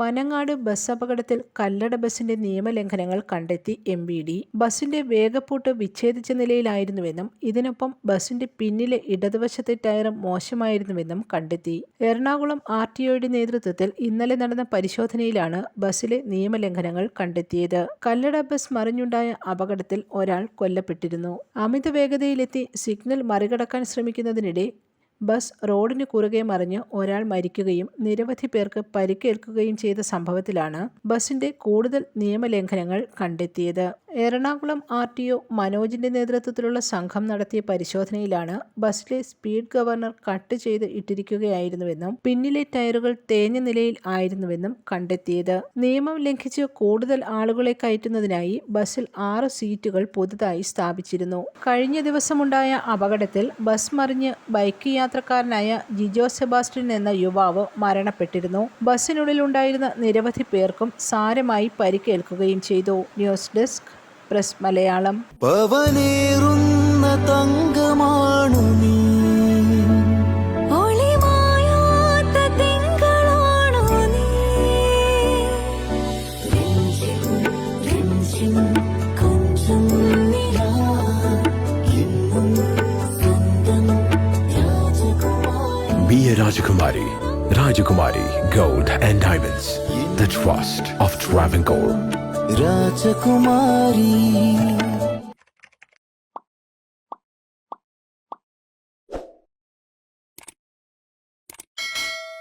Panangad bus അപകടത്തിൽ കല്ലട ബസിന്റെ നിയമലംഘനങ്ങൾ കണ്ടെത്തി എം വി ഡി. ബസിന്റെ വേഗപ്പൂട്ട് വിച്ഛേദിച്ച നിലയിലായിരുന്നുവെന്നും ഇതിനൊപ്പം ബസിന്റെ പിന്നിലെ ഇടതുവശത്തെ ടയറും മോശമായിരുന്നുവെന്നും കണ്ടെത്തി. എറണാകുളം ആർ ടി ഒയുടെ നേതൃത്വത്തിൽ ഇന്നലെ നടന്ന പരിശോധനയിലാണ് ബസിലെ നിയമലംഘനങ്ങൾ കണ്ടെത്തിയത്. കല്ലട ബസ് മറിഞ്ഞുണ്ടായ അപകടത്തിൽ ഒരാൾ കൊല്ലപ്പെട്ടിരുന്നു. അമിത വേഗതയിലെത്തി സിഗ്നൽ മറികടക്കാൻ ശ്രമിക്കുന്നതിനിടെ ബസ് റോഡിന് കുറുകെ മറിഞ്ഞ് ഒരാൾ മരിക്കുകയും നിരവധി പേർക്ക് പരിക്കേൽക്കുകയും ചെയ്ത സംഭവത്തിലാണ് ബസിന്റെ കൂടുതൽ നിയമലംഘനങ്ങൾ കണ്ടെത്തിയത്. എറണാകുളം ആർ ടി ഒ മനോജിന്റെ നേതൃത്വത്തിലുള്ള സംഘം നടത്തിയ പരിശോധനയിലാണ് ബസ്സിലെ സ്പീഡ് ഗവർണർ കട്ട് ചെയ്ത് ഇട്ടിരിക്കുകയായിരുന്നുവെന്നും പിന്നിലെ ടയറുകൾ തേഞ്ഞ നിലയിൽ ആയിരുന്നുവെന്നും കണ്ടെത്തിയത്. നിയമം ലംഘിച്ച് കൂടുതൽ ആളുകളെ കയറ്റുന്നതിനായി ബസ്സിൽ ആറ് സീറ്റുകൾ പുതുതായി സ്ഥാപിച്ചിരുന്നു. കഴിഞ്ഞ ദിവസമുണ്ടായ അപകടത്തിൽ ബസ് മറിഞ്ഞ് ബൈക്ക് യാത്രക്കാരനായ ജിജോ സെബാസ്റ്റ്യൻ എന്ന യുവാവ് മരണപ്പെട്ടിരുന്നു. ബസ്സിനുള്ളിലുണ്ടായിരുന്ന നിരവധി പേർക്കും സാരമായി പരിക്കേൽക്കുകയും ചെയ്തു. ന്യൂസ് ഡെസ്ക് പ്രസ് മലയാളം പവനേറുന്ന തങ്കമാണു നീ ഒളിമായാത്ത തിങ്കളാണോ നീ രഞ്ജിം രഞ്ജിം കൊഞ്ചം നിലാ എന്നും സ്വന്തം രാജകുമാരി Be a Rajakumari. Rajakumari Gold and Diamonds. The trust of Travancore. Rajakumari.